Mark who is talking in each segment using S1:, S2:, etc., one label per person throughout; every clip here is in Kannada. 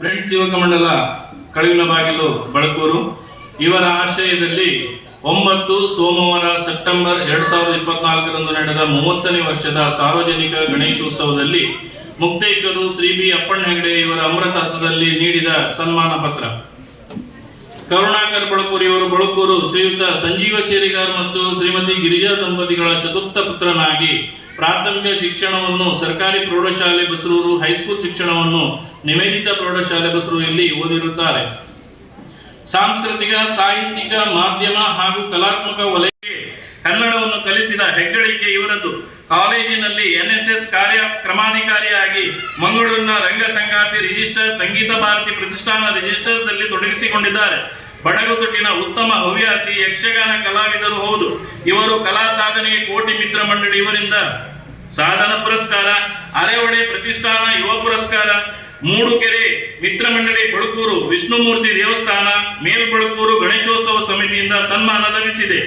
S1: ಫ್ರೆಂಡ್ಸ್ ಯುವಕ ಮಂಡಲ, ಕಳವಿನ ಬಾಗಿಲು ಬಳಕೂರು ಇವರ ಆಶಯದಲ್ಲಿ ಒಂಬತ್ತು ಸೋಮವಾರ ಸೆಪ್ಟೆಂಬರ್ ಎರಡ್ ಸಾವಿರದ ಇಪ್ಪತ್ನಾಲ್ಕರಂದು ನಡೆದ ಮೂವತ್ತನೇ ವರ್ಷದ ಸಾರ್ವಜನಿಕ ಗಣೇಶೋತ್ಸವದಲ್ಲಿ ಮುಕ್ತೇಶ್ವರು ಶ್ರೀ ಬಿ ಅಪ್ಪಣ್ಣ ಹೆಗಡೆ ಇವರ ಅಮೃತ ಹಸ್ತದಲ್ಲಿ ನೀಡಿದ ಸನ್ಮಾನ ಪತ್ರ. ಕರುಣಾಕರ್ ಬಳಕೂರು ಇವರು ಬಳಕೂರು ಶ್ರೀಯುತ ಸಂಜೀವ ಶೇರಿಗಾರ್ ಮತ್ತು ಶ್ರೀಮತಿ ಗಿರಿಜಾ ದಂಪತಿಗಳ ಚತುರ್ಥ ಪುತ್ರನಾಗಿ ಪ್ರಾಥಮಿಕ ಶಿಕ್ಷಣವನ್ನು ಸರ್ಕಾರಿ ಪ್ರೌಢಶಾಲೆ ಬಸರೂರು ಹೈಸ್ಕೂಲ್ ಶಿಕ್ಷಣವನ್ನು ನಿವೇದಿತ ಪ್ರೌಢಶಾಲೆ ಬಸರೂರಲ್ಲಿ ಓದಿರುತ್ತಾರೆ. ಸಾಂಸ್ಕೃತಿಕ, ಸಾಹಿತ್ಯಿಕ, ಮಾಧ್ಯಮ ಹಾಗೂ ಕಲಾತ್ಮಕ ವಲಯಕ್ಕೆ ಕನ್ನಡವನ್ನು ಕಲಿಸಿದ ಹೆಗ್ಗಳಿಕೆ ಇವರದ್ದು. ಕಾಲೇಜಿನಲ್ಲಿ ಎನ್ಎಸ್ಎಸ್ ಕಾರ್ಯ ಕ್ರಮಾಧಿಕಾರಿಯಾಗಿ ಮಂಗಳೂರಿನ ರಂಗ ಸಂಗಾತಿ ರಿಜಿಸ್ಟರ್, ಸಂಗೀತ ಭಾರತಿ ಪ್ರತಿಷ್ಠಾನ ರಿಜಿಸ್ಟರ್ದಲ್ಲಿ ತೊಡಗಿಸಿಕೊಂಡಿದ್ದಾರೆ. ಬಡಗುತುಟಿನ ಉತ್ತಮ ಹವ್ಯಾಸಿ ಯಕ್ಷಗಾನ ಕಲಾವಿದರು ಹೌದು. ಇವರು ಕಲಾ ಸಾಧನೆಗೆ ಕೋಟಿ ಮಿತ್ರ ಮಂಡಳಿ ಇವರಿಂದ ಸಾಧನ ಪುರಸ್ಕಾರ, ಅರೆಹೊಳೆ ಪ್ರತಿಷ್ಠಾನ, ಯುವ ಪುರಸ್ಕಾರ, ಮೂಡುಕೆರೆ ಮಿತ್ರ ಮಂಡಳಿ ಬಳುಕೂರು, ವಿಷ್ಣುಮೂರ್ತಿ ದೇವಸ್ಥಾನ, ಮೇಲ್ಬಳುಕೂರು ಗಣೇಶೋತ್ಸವ ಸಮಿತಿಯಿಂದ ಸನ್ಮಾನ ಲಭಿಸಿದೆ.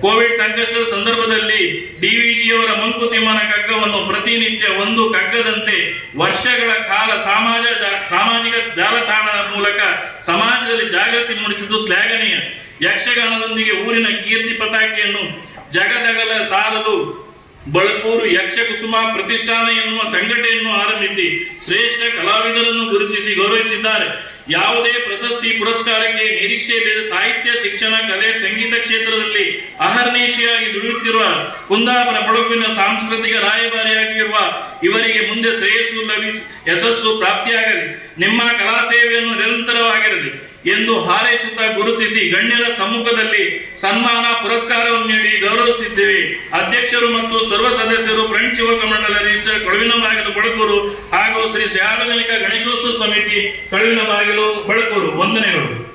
S1: ಕೋವಿಡ್ ಸಂಕಷ್ಟದ ಸಂದರ್ಭದಲ್ಲಿ ಡಿವಿಜಿಯವರ ಮಂಕುತಿಮ್ಮನ ಕಗ್ಗವನ್ನು ಪ್ರತಿನಿತ್ಯ ಒಂದು ಕಗ್ಗದಂತೆ ವರ್ಷಗಳ ಕಾಲ ಸಮಾಜ ಸಾಮಾಜಿಕ ಜಾಲತಾಣದ ಮೂಲಕ ಸಮಾಜದಲ್ಲಿ ಜಾಗೃತಿ ಮೂಡಿಸಿದ್ದು ಶ್ಲಾಘನೀಯ. ಯಕ್ಷಗಾನದೊಂದಿಗೆ ಊರಿನ ಕೀರ್ತಿ ಪತಾಕೆಯನ್ನು ಜಗದಗಲ ಸಾರಲು ಬಳಕೂರು ಯಕ್ಷ ಕುಸುಮ ಪ್ರತಿಷ್ಠಾನ ಎನ್ನುವ ಸಂಘಟನೆಯನ್ನು ಆರಂಭಿಸಿ ಶ್ರೇಷ್ಠ ಕಲಾವಿದರನ್ನು ಗುರುತಿಸಿ ಗೌರವಿಸಿದ್ದಾರೆ. ಯಾವುದೇ ಪ್ರಶಸ್ತಿ ಪುರಸ್ಕಾರಕ್ಕೆ ನಿರೀಕ್ಷೆ ಇಲ್ಲದೆ ಸಾಹಿತ್ಯ, ಶಿಕ್ಷಣ, ಕಲೆ, ಸಂಗೀತ ಕ್ಷೇತ್ರದಲ್ಲಿ ಅಹರ್ನಿಶಿಯಾಗಿ ದುಡಿಯುತ್ತಿರುವ ಕುಂದಾಪುರ ಬಳುಕಿನ ಸಾಂಸ್ಕೃತಿಕ ರಾಯಭಾರಿಯಾಗಿರುವ ಇವರಿಗೆ ಮುಂದೆ ಶ್ರೇಯಸ್ಸು ಲಭಿಸಿ ಯಶಸ್ಸು ಪ್ರಾಪ್ತಿಯಾಗಲಿ. ನಿಮ್ಮ ಕಲಾ ಸೇವೆಯನ್ನು ನಿರಂತರವಾಗಿರಲಿ. ಎಂದು ಹಾರೈಸುತ್ತಾ ಗುರುತಿಸಿ ಗಣ್ಯರ ಸಮ್ಮುಖದಲ್ಲಿ ಸನ್ಮಾನ ಪುರಸ್ಕಾರವನ್ನು ನೀಡಿ ಗೌರವಿಸಿದ್ದೇವೆ. ಅಧ್ಯಕ್ಷರು ಮತ್ತು ಸರ್ವ ಸದಸ್ಯರು ಫ್ರೆಂಡ್ಸ್ ಯುವಕ ಮಂಡಲ ರಿಜಿಸ್ಟರ್ ಕಳುವಿನ ಬಾಗಿಲು ಬಳಕೂರು ಹಾಗೂ ಶ್ರೀ ಸಾರ್ವಜನಿಕ ಗಣೇಶೋತ್ಸವ ಸಮಿತಿ ಕಳುವಿನ ಬಾಗಿಲು ಬಳಕೂರು ವಂದನೆಗಳು.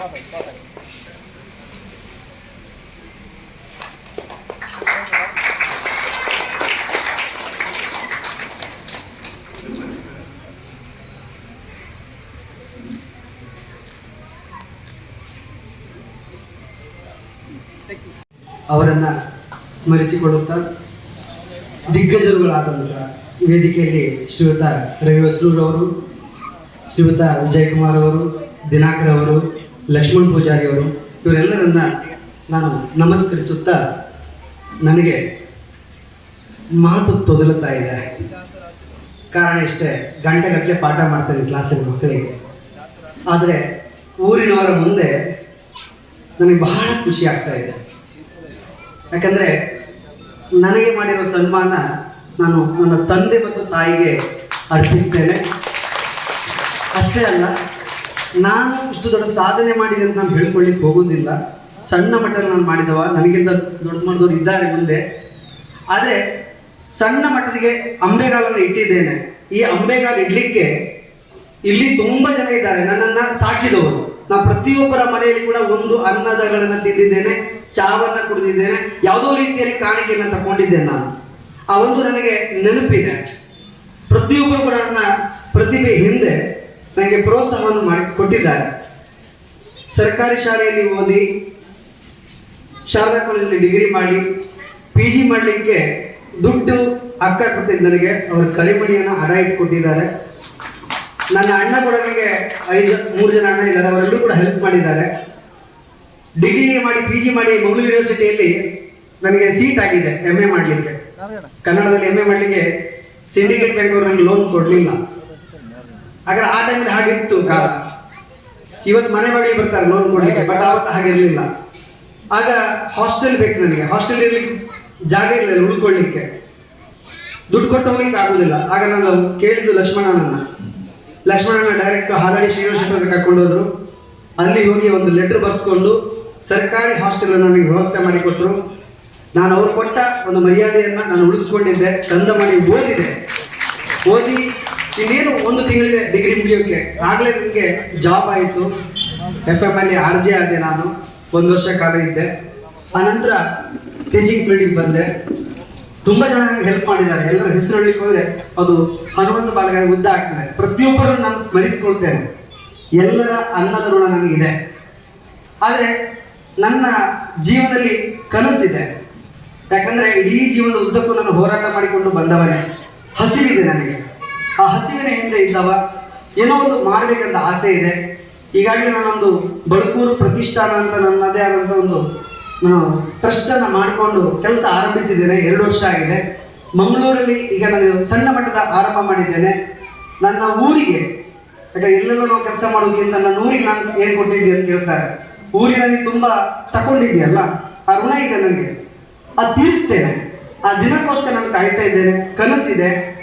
S2: ಅವರನ್ನು ಸ್ಮರಿಸಿಕೊಳ್ಳುತ್ತಾ ದಿಗ್ಗಜರುಗಳಾದಂತಹ ವೇದಿಕೆಯಲ್ಲಿ ಶ್ರೀಯುತ ರವಿ ಅವರು ಶ್ರೀಯುತ ವಿಜಯಕುಮಾರ್ ಅವರು ದಿನಾಕರ್ ಅವರು ಲಕ್ಷ್ಮಣ್ ಪೂಜಾರಿ ಅವರು, ಇವರೆಲ್ಲರನ್ನ ನಾನು ನಮಸ್ಕರಿಸುತ್ತಾ ನನಗೆ ಮಾತು ತೊದಲುತ್ತಾ ಇದೆ ಕಾರಣ ಇಷ್ಟೇ, ಗಂಟೆಗಟ್ಟಲೆ ಪಾಠ ಮಾಡ್ತೇನೆ ಕ್ಲಾಸಿನ ಮಕ್ಕಳಿಗೆ. ಆದರೆ ಊರಿನವರ ಮುಂದೆ ನನಗೆ ಬಹಳ ಖುಷಿ ಆಗ್ತಾ ಇದೆ. ಯಾಕಂದರೆ ನನಗೆ ಮಾಡಿರೋ ಸನ್ಮಾನ ನಾನು ನನ್ನ ತಂದೆ ಮತ್ತು ತಾಯಿಗೆ ಅರ್ಪಿಸ್ತೇನೆ. ಅಷ್ಟೇ ಅಲ್ಲ ನಾನು ಇಷ್ಟು ದೊಡ್ಡ ಸಾಧನೆ ಮಾಡಿದೆ ಅಂತ ನಾನು ಹೇಳ್ಕೊಳ್ಳಿಕ್ಕೆ ಹೋಗೋದಿಲ್ಲ ಸಣ್ಣ ಮಟ್ಟದಲ್ಲಿ ನಾನು ಮಾಡಿದವ, ನನಗಿಂತ ದೊಡ್ಡ ಮಾಡಿದವರು ಇದ್ದಾರೆ ಮುಂದೆ. ಆದರೆ ಸಣ್ಣ ಮಟ್ಟದಿಗೆ ಅಂಬೆಗಾಲನ್ನು ಇಟ್ಟಿದ್ದೇನೆ. ಈ ಅಂಬೆಗಾಲ ಇಡ್ಲಿಕ್ಕೆ ಇಲ್ಲಿ ತುಂಬ ಜನ ಇದ್ದಾರೆ. ನನ್ನನ್ನು ಸಾಕಿದವರು. ನಾ ಪ್ರತಿಯೊಬ್ಬರ ಮನೆಯಲ್ಲಿ ಕೂಡ ಒಂದು ಅನ್ನದಗಳನ್ನು ತಿಂದಿದ್ದೇನೆ, ಚಾವನ್ನ ಕುಡಿದಿದ್ದೇನೆ, ಯಾವುದೋ ರೀತಿಯಲ್ಲಿ ಕಾಣಿಕೆಯನ್ನು ತಗೊಂಡಿದ್ದೇನೆ ನಾನು. ಆ ಒಂದು ನನಗೆ ನೆನಪಿದೆ. ಪ್ರತಿಯೊಬ್ಬರು ಕೂಡ ನನ್ನ ಪ್ರತಿಭೆ ಹಿಂದೆ ನನಗೆ ಪ್ರೋತ್ಸಾಹವನ್ನು ಮಾಡಿ ಕೊಟ್ಟಿದ್ದಾರೆ. ಸರ್ಕಾರಿ ಶಾಲೆಯಲ್ಲಿ ಓದಿ, ಶಾರದಾ ಕಾಲೇಜಲ್ಲಿ ಡಿಗ್ರಿ ಮಾಡಿ ಪಿ ಜಿ ಮಾಡಲಿಕ್ಕೆ ದುಡ್ಡು ಅಕ್ಕ ಕೊಟ್ಟಿದ್ದು ನನಗೆ. ಅವರು ಕರಿಮಣಿಯನ್ನು ಹಣ ಇಟ್ಕೊಟ್ಟಿದ್ದಾರೆ. ನನ್ನ ಅಣ್ಣ ಕೂಡ ನನಗೆ ಐದು, ಮೂರು ಜನ ಅಣ್ಣ ಇದ್ದಾರೆ. ಅವರೆಲ್ಲರೂ ಕೂಡ ಹೆಲ್ಪ್ ಮಾಡಿದ್ದಾರೆ. ಡಿಗ್ರಿ ಮಾಡಿ ಪಿ ಜಿ ಮಾಡಿ ಮಂಗಳೂರು ಯೂನಿವರ್ಸಿಟಿಯಲ್ಲಿ ನನಗೆ ಸೀಟ್ ಆಗಿದೆ ಎಂ ಎ ಮಾಡಲಿಕ್ಕೆ. ಕನ್ನಡದಲ್ಲಿ ಎಂ ಎ ಮಾಡಲಿಕ್ಕೆ ಸಿಂಡಿಕೇಟ್ ಬ್ಯಾಂಕ್ ಅವರು ನನಗೆ ಲೋನ್ ಕೊಡಲಿಲ್ಲ. ಹಾಗಾದ್ರೆ ಆ ಟೈಮಲ್ಲಿ ಹಾಗಿತ್ತು ಕಾಲ ಇವತ್ತು ಮನೆ ಮಗಳಿಗೆ ಬರ್ತಾರೆ ಲೋನ್ ಕೊಡ್ಲಿಕ್ಕೆ ಬಟ್ ಆವತ್ತು ಹಾಗಿರಲಿಲ್ಲ. ಆಗ ಹಾಸ್ಟೆಲ್ ಬೇಕು ನನಗೆ. ಹಾಸ್ಟೆಲ್ ಇರ್ಲಿಕ್ಕೆ ಜಾಗ ಇಲ್ಲ ಉಳ್ಕೊಳ್ಳಿಕ್ಕೆ. ದುಡ್ಡು ಕೊಟ್ಟು ಹೋಗ್ಲಿಕ್ಕೆ ಆಗುದಿಲ್ಲ. ಆಗ ನಾನು ಕೇಳಿದ್ದು ಲಕ್ಷ್ಮಣನನ್ನ. ಲಕ್ಷ್ಮಣನ ಡೈರೆಕ್ಟ್ ಹಾಲಾಡಿ ಶ್ರೀನಿವಾಸ ಹತ್ರ ಕರ್ಕೊಂಡು ಹೋದ್ರು. ಅಲ್ಲಿ ಹೋಗಿ ಒಂದು ಲೆಟರ್ ಬರ್ಸ್ಕೊಂಡು ಸರ್ಕಾರಿ ಹಾಸ್ಟೆಲ್ ನನಗೆ ವ್ಯವಸ್ಥೆ ಮಾಡಿಕೊಟ್ರು ನಾನು ಅವ್ರು ಕೊಟ್ಟ ಒಂದು ಮರ್ಯಾದೆಯನ್ನ ನಾನು ಉಳಿಸ್ಕೊಂಡಿದ್ದೆ. ತಂದ ಮಾಡಿ ಓದಿದೆ. ಓದಿ ಇನ್ನೇನು ಒಂದು ತಿಂಗಳಿಗೆ ಡಿಗ್ರಿ ಮುಗಿಯೋಕೆ? ಆಗಲೇ ನನಗೆ ಜಾಬ್ ಆಯಿತು. ಎಫ್ ಎಂ ಅಲ್ಲಿ ಆರ್ ಜಿ ಆದೆ ನಾನು. ಒಂದು ವರ್ಷ ಕಾಲ ಇದ್ದೆ. ಆನಂತರ ಟೀಚಿಂಗ್ ಫೀಲ್ಡಿಗೆ ಬಂದೆ. ತುಂಬ ಜನ ನನಗೆ ಹೆಲ್ಪ್ ಮಾಡಿದ್ದಾರೆ. ಎಲ್ಲರ ಹೆಸರು ಹೇಳಲಿಕ್ಕೆ ಹೋದರೆ ಅದು ಹನುಮಂತ ಬಾಲಗಾಯಿ ಉದ್ದ ಆಗ್ತದೆ. ಪ್ರತಿಯೊಬ್ಬರು ನಾನು ಸ್ಮರಿಸ್ಕೊಳ್ತೇನೆ. ಎಲ್ಲರ ಅನ್ನದ ಋಣ ನನಗಿದೆ. ಆದರೆ ನನ್ನ ಜೀವನದಲ್ಲಿ ಕನಸಿದೆ. ಯಾಕಂದ್ರೆ ಇಡೀ ಜೀವನದ ಉದ್ದಕ್ಕೂ ನಾನು ಹೋರಾಟ ಮಾಡಿಕೊಂಡು ಬಂದವನೇ. ಹಸಿವಿದೆ ನನಗೆ. ಆ ಹಸಿವಿನ ಹಿಂದೆ ಇದ್ದವ. ಏನೋ ಒಂದು ಮಾಡಬೇಕಂತ ಆಸೆ ಇದೆ. ಹೀಗಾಗಿ ನಾನೊಂದು ಬಳ್ಕೂರು ಪ್ರತಿಷ್ಠಾನ ಅಂತ ನನ್ನದೇ ಆದಂಥ ಒಂದು ನಾನು ಟ್ರಸ್ಟ್ ಅನ್ನ ಮಾಡಿಕೊಂಡು ಕೆಲಸ ಆರಂಭಿಸಿದ್ದೇನೆ. ಎರಡು ವರ್ಷ ಆಗಿದೆ. ಮಂಗಳೂರಲ್ಲಿ ಈಗ ನಾನು ಸಣ್ಣ ಮಟ್ಟದ ಆರಂಭ ಮಾಡಿದ್ದೇನೆ. ನನ್ನ ಊರಿಗೆ, ಯಾಕಂದ್ರೆ ಎಲ್ಲರೂ ನಾವು ಕೆಲಸ ಮಾಡೋದಕ್ಕಿಂತ ನನ್ನ ಊರಿಗೆ ನಾನು ಏನು ಕೊಟ್ಟಿದ್ದೀನಿ ಅಂತ ಹೇಳ್ತಾರೆ ಊರಿನಲ್ಲಿ ತುಂಬಾ ತಗೊಂಡಿದ್ದೀಯಲ್ಲ ಆ ಋಣ ಇದೆ ನನಗೆ. ಅದು ತೀರಿಸ್ತೇನೆ. ಆ ದಿನಕ್ಕೋಸ್ಕರ ನಾನು ಕಾಯ್ತಾ ಇದ್ದೇನೆ. ಕನಸಿದೆ.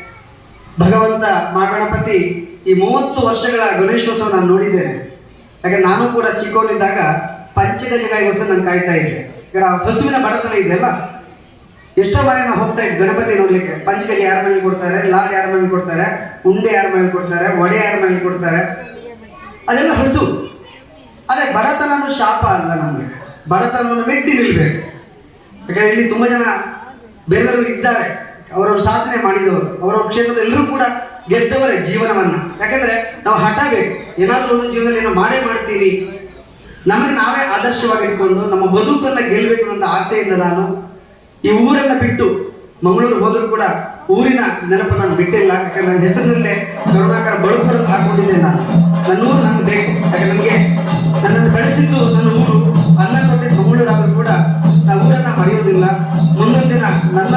S2: ಭಗವಂತ ಮಹಾಗಣಪತಿ ಈ ಮೂವತ್ತು ವರ್ಷಗಳ ಗಣೇಶೋತ್ಸವ ನಾನು ನೋಡಿದ್ದೇನೆ. ಯಾಕಂದ್ರೆ ನಾನು ಕೂಡ ಚಿಕ್ಕವನಿದ್ದಾಗ ಪಂಚಗಜಗಾಯಿಗೋಸ್ಕರ ನಾನು ಕಾಯ್ತಾ ಇದ್ದೆ. ಆ ಹಸುವಿನ ಬಡತನ ಇದೆಯಲ್ಲ ಎಷ್ಟೋ ಬಾರಿ ನಾವು ಹೋಗ್ತಾ ಇದ್ದೆ ಗಣಪತಿ ನೋಡ್ಲಿಕ್ಕೆ. ಪಂಚಗಜ ಯಾರ ಮೇಲೆ ಕೊಡ್ತಾರೆ ಲಾಡ್ ಯಾರ ಮೇಲೆ ಕೊಡ್ತಾರೆ, ಉಂಡೆ ಯಾರ ಮೇಲೆ ಕೊಡ್ತಾರೆ ಒಡೆ ಯಾರ ಮೇಲೆ ಕೊಡ್ತಾರೆ. ಅದೆಲ್ಲ ಹಸು. ಅದೇ ಬಡತನ ಶಾಪ ಅಲ್ಲ ನಮಗೆ. ಬಡತನವನ್ನು ಮೆಟ್ಟಿ ನಿಲ್ಬೇಕು. ಯಾಕಂದ್ರೆ ಇಲ್ಲಿ ತುಂಬ ಜನ ಬೇರೆಯವರು ಇದ್ದಾರೆ. ಅವರವರು ಸಾಧನೆ ಮಾಡಿದವರು, ಅವರವ್ರ ಕ್ಷೇತ್ರದ ಎಲ್ಲರೂ ಕೂಡ ಗೆದ್ದವರೇ ಜೀವನವನ್ನ. ಯಾಕಂದ್ರೆ ನಾವು ಹಠ ಬೇಕು. ಏನಾದ್ರೂ ಒಂದು ಜೀವನದಲ್ಲಿ ಏನೋ ಮಾಡೇ ಮಾಡ್ತೀವಿ ನಮಗೆ ನಾವೇ ಆದರ್ಶವಾಗಿ ಇಟ್ಕೊಂಡು ನಮ್ಮ ಬದುಕನ್ನ ಗೆಲ್ಲಬೇಕು ಅನ್ನೋ ಆಸೆಯಿಂದ ನಾನು ಈ ಊರನ್ನ ಬಿಟ್ಟು ಮಂಗಳೂರು ಹೋದರೂ ಕೂಡ ಊರಿನ ನೆನಪು ನಾನು ಬಿಟ್ಟಿಲ್ಲ. ಯಾಕಂದ್ರೆ ನನ್ನ ಹೆಸರಿನಲ್ಲೇ ಕರುಣಾಕರ ಬಳುಕರು ಹಾಕೊಂಡಿದ್ದೆ ನಾನು. ನನ್ನ ಊರು ನನಗೆ ಬೇಕು. ಯಾಕಂದ್ರೆ ನನಗೆ ನನ್ನನ್ನು ಬೆಳೆಸಿದ್ದು ನನ್ನ ಊರು. ಅನ್ನ ಕೊಟ್ಟಿದ್ದು ಮಂಗಳೂರಾದ್ರೂ ಕೂಡ ಆ ಊರನ್ನ ಮರೆಯೋದಿಲ್ಲ. ಮುಂದೊಂದು ದಿನ ನನ್ನ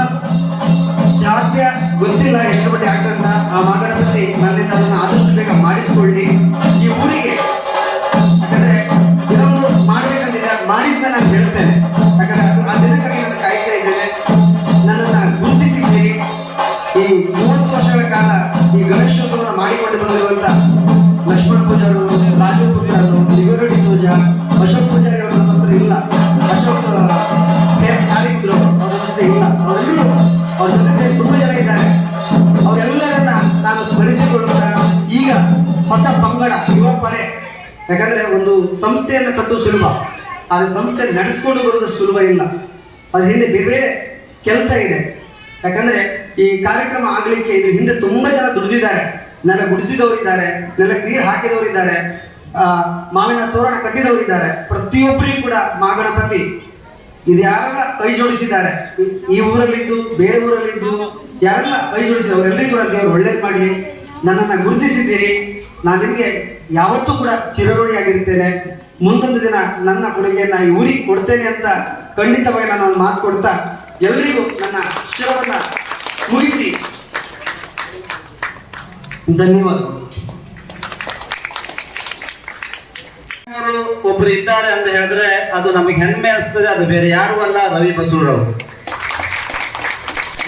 S2: ಗೊತ್ತಿಲ್ಲ ಎಷ್ಟು ಬಡ್ಡಿ ಆಗ್ತಂತ ಆ ಮಗನಪತಿ ನನ್ನಿಂದ ಅದನ್ನು ಆದಷ್ಟು ಬೇಗ ಮಾಡಿಸಿಕೊಳ್ಳಿ. ಈ ಊರಿಗೆ ಯಾಕಂದ್ರೆ ಇದೊಂದು ಮಾಡ್ಬೇಕಂತಿದೆ ಮಾಡಿದ್ದ ನಾನು ಹೇಳ್ತೇನೆ. ಯಾಕಂದ್ರೆ ಅದು ಆ ದಿನಕ್ಕಾಗಿ ನಾನು ಕಾಯ್ತಾ ಇದ್ದೇನೆ. ನನ್ನನ್ನು ಗುರುತಿಸಿದ್ದೀರಿ. ಈ ಮೂವತ್ತು ವರ್ಷಗಳ ಕಾಲ ಈ ಗಣೇಶೋತ್ಸವವನ್ನು ಮಾಡಿಕೊಂಡು ಬಂದಿರುವಂತ ಹೊಸ ಸುಲಭ ಯುವ ಪಡೆ ಯಾಕಂದ್ರೆ ಒಂದು ಸಂಸ್ಥೆಯನ್ನು ಕಟ್ಟುವ ಸುಲಭ. ಆದರೆ ಸಂಸ್ಥೆ ನಡೆಸ್ಕೊಂಡು ಬರುವುದು ಸುಲಭ ಇಲ್ಲ. ಅದ್ರ ಹಿಂದೆ ಬೇರೆ ಬೇರೆ ಕೆಲಸ ಇದೆ. ಯಾಕಂದ್ರೆ ಈ ಕಾರ್ಯಕ್ರಮ ಆಗ್ಲಿಕ್ಕೆ ಇದ್ರ ಹಿಂದೆ ತುಂಬಾ ಜನ ದುಡಿದಿದ್ದಾರೆ. ನೆಲ ಗುಡಿಸಿದವರಿದ್ದಾರೆ ನೆಲ ನೀರು ಹಾಕಿದವರಿದ್ದಾರೆ ಮಾವಿನ ತೋರಣ ಕಟ್ಟಿದವರಿದ್ದಾರೆ. ಪ್ರತಿಯೊಬ್ಬರಿಗೂ ಕೂಡ ಮಾಗಣಪತಿ ಇದು ಯಾರೆಲ್ಲ ಕೈ ಜೋಡಿಸಿದ್ದಾರೆ? ಈ- ಊರಲ್ಲಿದ್ದು, ಬೇರೆ ಊರಲ್ಲಿದ್ದು ಯಾರೆಲ್ಲ ಕೈ ಜೋಡಿಸಿದ್ದಾರೆ? ಅವರೆಲ್ಲರಿಗೂ ಕೂಡ ದೇವರು ಒಳ್ಳೇದು ಮಾಡಲಿ. ನನ್ನನ್ನು ಗುರುತಿಸಿದ್ದೀರಿ. ನಾನು ನಿಮಗೆ ಯಾವತ್ತೂ ಕೂಡ ಚಿರಋಣಿಯಾಗಿರ್ತೇನೆ. ಮುಂದೊಂದು ದಿನ ನನ್ನ ಕೊಡುಗೆಯನ್ನು ಈ ಊರಿಗೆ ಕೊಡ್ತೇನೆ ಅಂತ ಖಂಡಿತವಾಗಿ ನಾನು ಒಂದು ಮಾತು ಕೊಡ್ತಾ ಎಲ್ರಿಗೂ ನನ್ನ ಶಿರವನ್ನು ಮುಗಿಸಿ. ಧನ್ಯವಾದಗಳು.
S3: ಒಬ್ರು ಇದ್ದಾರೆ ಅಂತ ಹೇಳಿದ್ರೆ ಅದು ನಮಗೆ ಹೆಮ್ಮೆ ಅನಿಸ್ತದೆ, ಅದು ಬೇರೆ ಯಾರು ಅಲ್ಲ, ರವಿ ಬಸೂರವರು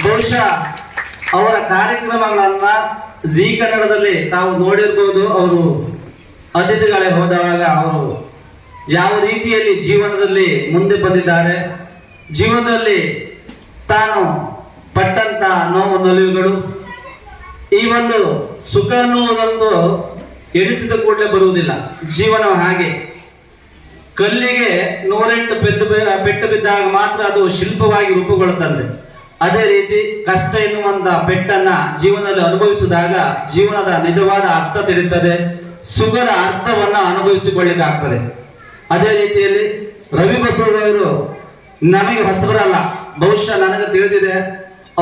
S3: ಬಹುಶಃ ಅವರ ಕಾರ್ಯಕ್ರಮಗಳನ್ನ ಜಿ ಕನ್ನಡದಲ್ಲಿ ತಾವು ನೋಡಿರ್ಬೋದು ಅವರು. ಅತಿಥಿಗಳೇ ಹೋದಾಗ ಅವರು ಯಾವ ರೀತಿಯಲ್ಲಿ ಜೀವನದಲ್ಲಿ ಮುಂದೆ ಬಂದಿದ್ದಾರೆ. ಜೀವನದಲ್ಲಿ ತಾನು ಪಟ್ಟಂತ ನೋವು ನಲಿವುಗಳು. ಈ ಒಂದು ಸುಖ ಅನ್ನುವುದೊಂದು ಎನಿಸಿದ ಕೂಡಲೇ ಬರುವುದಿಲ್ಲ. ಜೀವನ ಹಾಗೆ. ಕಲ್ಲಿಗೆ ನೂರೆಂಟು ಪೆದ್ದು ಪೆಟ್ಟು ಬಿದ್ದಾಗ ಮಾತ್ರ ಅದು ಶಿಲ್ಪವಾಗಿ ರೂಪುಗೊಳ್ಳುತ್ತದೆ ಅದೇ ರೀತಿ ಕಷ್ಟ ಎನ್ನುವಂತ ಪೆಟ್ಟನ್ನ ಜೀವನದಲ್ಲಿ ಅನುಭವಿಸಿದಾಗ ಜೀವನದ ನಿಜವಾದ ಅರ್ಥ ತಿಳಿಯುತ್ತದೆ, ಸುಖದ ಅರ್ಥವನ್ನ ಅನುಭವಿಸಿಕೊಳ್ಳಿಕ್ಕಾಗ್ತದೆ ಅದೇ ರೀತಿಯಲ್ಲಿ ರವಿ ಬಸವರವರು ನಮಗೆ ಹೊಸಬರಲ್ಲ ಬಹುಶಃ ನನಗೆ ತಿಳಿದಿದೆ,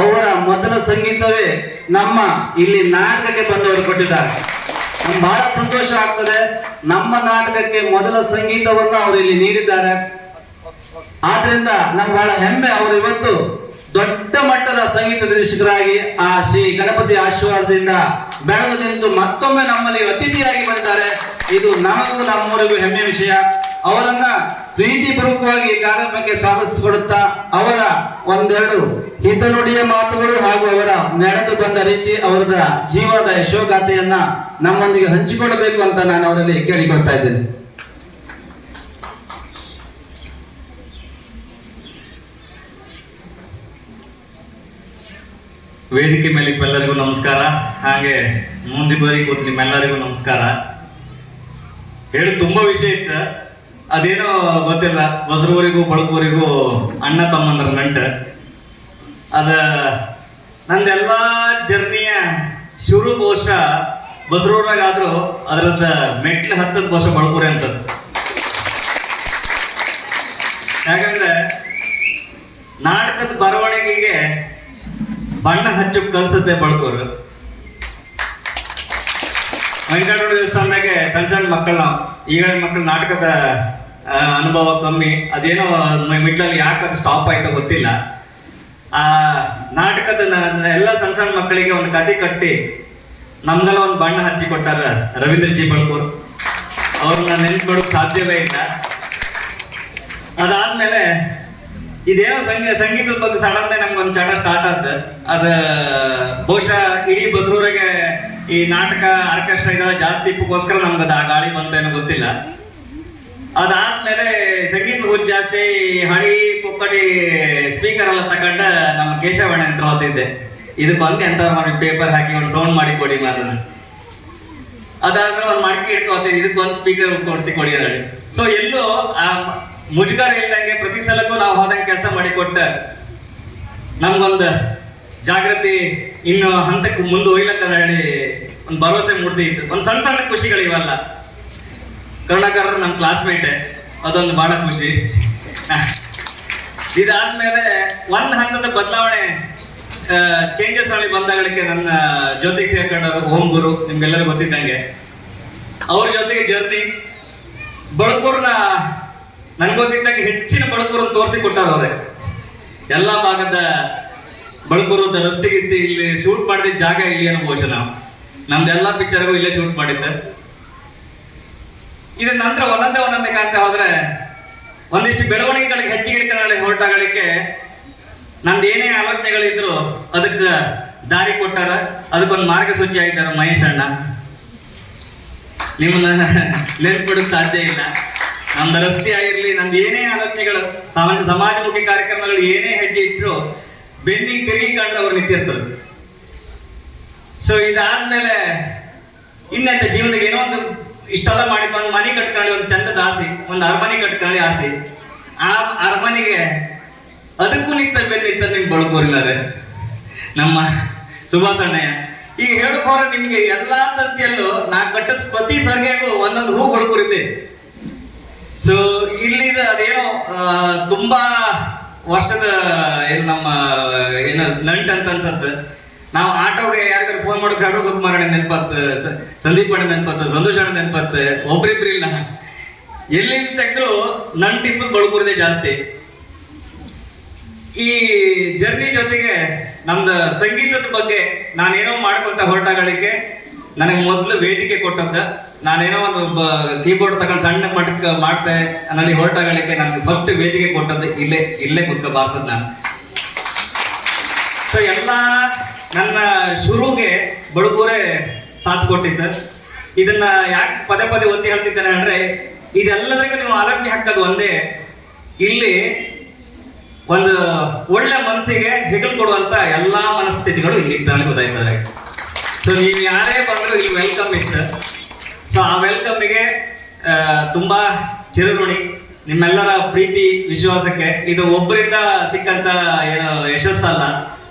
S3: ಅವರ ಮೊದಲ ಸಂಗೀತವೇ ನಮ್ಮ ಇಲ್ಲಿ ನಾಟಕಕ್ಕೆ ಬಂದವರು ಕೊಟ್ಟಿದ್ದಾರೆ. ಬಹಳ ಸಂತೋಷ ಆಗ್ತದೆ, ನಮ್ಮ ನಾಟಕಕ್ಕೆ ಮೊದಲ ಸಂಗೀತವನ್ನ ಅವರು ಇಲ್ಲಿ ನೀಡಿದ್ದಾರೆ. ಆದ್ರಿಂದ ನಮ್ಗೆ ಬಹಳ ಹೆಮ್ಮೆ, ಅವರು ಇವತ್ತು ದೊಡ್ಡ ಮಟ್ಟದ ಸಂಗೀತ ನಿರ್ದೇಶಕರಾಗಿ ಆ ಶ್ರೀ ಗಣಪತಿ ಆಶೀರ್ವಾದದಿಂದ ಬೆಳೆದು ನಿಂತು ಮತ್ತೊಮ್ಮೆ ನಮ್ಮಲ್ಲಿ ಅತಿಥಿಯಾಗಿ ಬಂದಿದ್ದಾರೆ. ಇದು ನಮಗೂ ನಮ್ಮೂರಿಗೂ ಹೆಮ್ಮೆ ವಿಷಯ. ಅವರನ್ನ ಪ್ರೀತಿಪೂರ್ವಕವಾಗಿ ಕಾರ್ಯಕ್ರಮಕ್ಕೆ ಸ್ವಾಗತಿಸಿಕೊಡುತ್ತಾ ಅವರ ಒಂದೆರಡು ಹಿತನುಡಿಯ ಮಾತುಗಳು ಹಾಗೂ ಅವರ ನಡೆದು ಬಂದ ರೀತಿ ಅವರದ ಜೀವನದ ಯಶೋಗಾಥೆಯನ್ನ ನಮ್ಮೊಂದಿಗೆ ಹಂಚಿಕೊಳ್ಳಬೇಕು ಅಂತ ನಾನು ಅವರಲ್ಲಿ ಕೇಳಿಕೊಳ್ತಾ ಇದ್ದೇನೆ.
S4: ವೇದಿಕೆ ಮೇಲೆ ಎಲ್ಲರಿಗೂ ನಮಸ್ಕಾರ. ಹಾಗೆ ಮುಂದೆ ಬರಿ ಕೂತ್ ನಿಮ್ಮೆಲ್ಲರಿಗೂ ನಮಸ್ಕಾರ. ಹೇಳಿ, ತುಂಬಾ ವಿಷಯ ಇತ್ತು. ಅದೇನೋ ಗೊತ್ತಿಲ್ಲ. ಹೊಸರೂರಿಗೂ ಬಳಕೂರಿಗೂ ಅಣ್ಣ ತಮ್ಮಂದ್ರ ನಂಟ. ಅದ ನಂದೆಲ್ಲ ಜರ್ನಿಯ ಶುರು ಬಹುಶಃ ಬಸರೂರಾಗಾದ್ರೂ ಅದರದ ಮೆಟ್ಲು ಹತ್ತದ ಬಹುಶಃ ಬಳಕೂರಿ ಅಂತ ಯಾಕಂದ್ರೆ ನಾಟಕದ ಬರವಣಿಗೆಗೆ ಬಣ್ಣ ಹಚ್ಚು ಕಲ್ಸತ್ತೆ ಬಳಕೋರು ವೆಂಕಟರಮಣ ದೇವಸ್ಥಾನದಾಗೆ ಸಣ್ಣ ಸಣ್ಣ ಮಕ್ಕಳು ಈಗಳ ಈಗಿನ ಮಕ್ಕಳು ನಾಟಕದ ಅನುಭವ ಕಮ್ಮಿ. ಅದೇನೋ ಮಿಡ್ಲಲ್ಲಿ ಯಾಕೆ ಅದು ಸ್ಟಾಪ್ ಆಯ್ತೋ ಗೊತ್ತಿಲ್ಲ. ಆ, ನಾಟಕದ ಎಲ್ಲ ಸಣ್ಣ ಸಣ್ಣ ಮಕ್ಕಳಿಗೆ ಒಂದು ಕತೆ ಕಟ್ಟಿ ನಮ್ದೆಲ್ಲ ಒಂದು ಬಣ್ಣ ಹಚ್ಚಿ ಕೊಟ್ಟಾರ ರವೀಂದ್ರ ಜಿ ಬಳ್ಕೋರ್ ಅವ್ರನ್ನ ನೆನ್ಸ್ಕೊಡಕ್ ಸಾಧ್ಯವೇ ಇಲ್ಲ. ಅದಾದ್ಮೇಲೆ ಇದೇನೋ ಸಂಗೀತ, ಸಂಗೀತದ ಬಗ್ಗೆ ಸಡನ್ ನಮ್ಗೆ ಒಂದು ಚಟ ಸ್ಟಾರ್ಟ್ ಆದ ಅದ ಬಹುಶಃ ಇಡೀ ಬಸರೂರಿಗೆ ಈ ನಾಟಕ ಆರ್ಕೆಸ್ಟ್ರಾ ಇದೆಲ್ಲ ಜಾಸ್ತಿ ಇಪ್ಪಕ್ಕೋಸ್ಕರ ನಮ್ಗೆ ಅದು ಆ ಗಾಳಿ ಬಂತ ಏನೋ ಗೊತ್ತಿಲ್ಲ. ಅದಾದ್ಮೇಲೆ ಸಂಗೀತದ ಹುಚ್ಚು ಜಾಸ್ತಿ, ಹಳಿ ಪುಕ್ಕಟಿ ಸ್ಪೀಕರ್ ಎಲ್ಲ ತಗೊಂಡ ನಮ್ಮ ಕೇಶವಣ್ಣ ಹತ್ರ ಹೋಗ್ತಿದ್ದೆ. ಇದಕ್ಕೆ ಬಂದು ಎಂತ ಮಾಡಿ ಪೇಪರ್ ಹಾಕಿ ಒಂದು ಸೌಂಡ್ ಮಾಡಿ ಕೊಡಿ ಮಾರ ಅದಾದ್ಮೇಲೆ ಒಂದು ಮಡಕೆ ಇಟ್ಕೋತೀನಿ ಇದಕ್ಕೆ ಒಂದು ಸ್ಪೀಕರ್ ಕೊಡಿಸಿ ಕೊಡಿ ಹೇಳಿ. ಸೊ ಎಲ್ಲೂ ಆ ಮುಜುಗರ ಇಲ್ದಂಗೆ ಪ್ರತಿ ಸಲಕ್ಕೂ ನಾವು ಹೋದಂಗೆ ಕೆಲಸ ಮಾಡಿಕೊಟ್ಟ ನಮ್ಗೊಂದು ಜಾಗೃತಿ ಇನ್ನು ಹಂತಕ್ಕೆ ಮುಂದೆ ಹೋಗ್ಲಕ್ಕ ಹೇಳಿ ಒಂದು ಭರವಸೆ ಮೂಡ್ತಿತ್ತು ಒಂದು ಸಣ್ಣ ಸಣ್ಣ ಖುಷಿಗಳು ಇವಲ್ಲ. ಕರುಣಾಕರರು ನಮ್ಮ ಕ್ಲಾಸ್ಮೇಟ್ ಅದೊಂದು ಬಹಳ ಖುಷಿ. ಇದಾದ್ಮೇಲೆ ಒಂದು ಹಂತದ ಬದಲಾವಣೆ ಚೇಂಜಸ್ ಅಲ್ಲಿ ಬಂದಾಗಳಿಗೆ ನನ್ನ ಜೊತೆಗೆ ಸೇರ್ಕೊಂಡವರು ಓಂ ಗುರು ನಿಮ್ಗೆಲ್ಲರೂ ಗೊತ್ತಿದ್ದಂಗೆ. ಅವ್ರ ಜೊತೆಗೆ ಜರ್ನಿ ಬಡಕೂರ್ನ ನನ್ಗೆ ಗೊತ್ತಿದ್ದಂಗೆ ಹೆಚ್ಚಿನ ಬಡಕೂರನ್ನು ತೋರಿಸಿ ಕೊಟ್ಟಾರ ಅವ್ರೆ. ಎಲ್ಲಾ ಭಾಗದ ಬಡಕೂರದ ರಸ್ತೆ ಗಿಸ್ತಿ ಇಲ್ಲಿ ಶೂಟ್ ಮಾಡಿದ ಜಾಗ ಇಲ್ಲಿ ಅನ್ನೋ ನಾವು ನಮ್ದೆಲ್ಲ ಪಿಕ್ಚರ್ಗೂ ಇಲ್ಲೇ ಶೂಟ್ ಮಾಡಿದ್ದೆ. ಇದ್ರ ನಂತರ ಒಂದೊಂದೇ ಒಂದೊಂದೇ ಕಾಣ್ತಾ ಹೋದ್ರೆ ಒಂದಿಷ್ಟು ಬೆಳವಣಿಗೆಗಳಿಗೆ, ಹೆಚ್ಚಿಗೆ ಇಟ್ಕೊಳ್ಳಿ ಹೊರಟಾಗಲಿಕ್ಕೆ ನಮ್ದು ಏನೇ ಆಲೋಚನೆಗಳಿದ್ರು ಅದಕ್ಕೆ ದಾರಿ ಕೊಟ್ಟಾರ. ಅದಕ್ಕೊಂದು ಮಾರ್ಗಸೂಚಿ ಆಗಿದ್ದಾರೆ ಮಹೇಶ್ ಅಣ್ಣ ನಿಮ್ಮನ್ನ ನೆನ್ಪಿಡಕ್ ಸಾಧ್ಯ ಇಲ್ಲ. ನಮ್ದು ರಸ್ತೆ ಆಗಿರ್ಲಿ ನಂದು ಏನೇ ಆಲೋಚನೆಗಳು ಸಮಾಜ ಸಮಾಜಮುಖಿ ಕಾರ್ಯಕ್ರಮಗಳು ಏನೇ ಹೆಜ್ಜೆ ಇಟ್ಟರು ಬೆನ್ನಿಗೆ ತಿರುಗಿ ಕಂಡು ಅವ್ರು ನಿಂತಿರ್ತಾರೆ ಸೊ ಇದಾದ್ಮೇಲೆ ಇನ್ನೆಂತ ಜೀವನಕ್ಕೆ ಏನೋ ಒಂದು ಇಷ್ಟೆಲ್ಲ ಮಾಡಿತ್ತು ಒಂದು ಮನೆ ಕಟ್ಕೊಂಡು ಒಂದು ಚಂದದ ಆಸೆ, ಒಂದು ಅರಮನೆ ಕಟ್ಕೊಂಡು ಆಸೆ. ಆ ಅರಮನೆಗೆ ಅದಕ್ಕೂ ನಿಂತ ಬೆನ್ನ ನಿಂತ ನಿಮ್ ಬಳ್ಕೋರಿದ್ದಾರೆ ನಮ್ಮ ಸುಭಾಷಣ್ಣಯ್ಯ ಈಗ ಹೇಳಕ್ ಹೋದ್ರೆ ನಿಮ್ಗೆ ಎಲ್ಲಾ ತಂತಿಯಲ್ಲೂ ನಾ ಕಟ್ಟದ ಪ್ರತಿ ಸರ್ಗೆಗೂ ಒಂದೊಂದು ಹೂ ಬಳ್ಕೋರಿದ್ದೆ. ಸೊ ಇಲ್ಲಿ ಅದೇನೋ ತುಂಬಾ ವರ್ಷದ, ಏನು ನಮ್ಮ, ಏನ ನಂಟ್ ಅಂತ ಅನ್ಸತ್ತೆ. ನಾವು ಆಟೋಗೆ ಯಾರಿಗಾರು ಫೋನ್ ಮಾಡೋಕೆ ಆಟೋ ಸುಕುಮಾರಣ್ಣ ನೆನಪತ್ತ ಸಂದೀಪ್ ಅಣ್ಣ ನೆನಪತ್ತ, ಸಂತೋಷ್ ಅಣ್ಣ ನೆನಪತ್ತ, ಒಬ್ರಿಬ್ರು ಇಲ್ಲ. ಎಲ್ಲಿ ತೆಗೆದ್ರು ನನ್ ಟಿಪ್ ಬಳಕೂರದೇ ಜಾಸ್ತಿ. ಈ ಜರ್ನಿ ಜೊತೆಗೆ ನಮ್ದು ಸಂಗೀತದ ಬಗ್ಗೆ ನಾನೇನೋ ಮಾಡ್ಕೊಂತ ಹೊರಟಾಗಳಿಗೆ ನನಗೆ ಮೊದಲು ವೇದಿಕೆ ಕೊಟ್ಟದ್ದ ನಾನೇನೋ ಒಂದು ಕೀಬೋರ್ಡ್ ತಗೊಂಡು ಸಣ್ಣ ಮಟ್ಟಕ್ಕೆ ಮಾಡ್ತೆ ನನಗೆ ಹೊರಟಾಗಲಿಕ್ಕೆ ನನಗೆ ಫಸ್ಟ್ ವೇದಿಕೆ ಕೊಟ್ಟದ್ದು ಇಲ್ಲೇ ಇಲ್ಲೇ ಕುತ್ಕ ಬಾರ್ಸದ್ ನಾನು. ಸೊ ಎಲ್ಲ ನನ್ನ ಶುರುಗೆ ಬಳುಕೂರೇ ಸಾಥ್ ಕೊಟ್ಟಿದ್ದ ಇದನ್ನ ಯಾಕೆ ಪದೇ ಪದೇ ಒತ್ತಿ ಹೇಳ್ತಿದ್ದೇನೆ ಅಂದ್ರೆ, ಇದೆಲ್ಲದಕ್ಕೆ ನೀವು ಆರೋಗ್ಯ ಹಾಕೋದು ಒಂದೇ. ಇಲ್ಲಿ ಒಂದು ಒಳ್ಳೆ ಮನಸ್ಸಿಗೆ ಹೆಗಲು ಕೊಡುವಂತ ಎಲ್ಲಾ ಮನಸ್ಥಿತಿಗಳು ಇಲ್ಲಿ ನನಗೆ ಗೊತ್ತಾಯ್ತಾರೆ ಸೊ ನೀವು ಯಾರೇ ಬಂದ್ರು ಇಲ್ಲಿ ವೆಲ್ಕಮ್ ಇತ್ತು. ಸೊ ಆ ವೆಲ್ಕಮ್ಗೆ ತುಂಬಾ ಚಿರಋಣಿ, ನಿಮ್ಮೆಲ್ಲರ ಪ್ರೀತಿ, ವಿಶ್ವಾಸಕ್ಕೆ ಇದು ಒಬ್ಬರಿಂದ ಸಿಕ್ಕಂತ, ಏನು ಯಶಸ್ಸಲ್ಲ.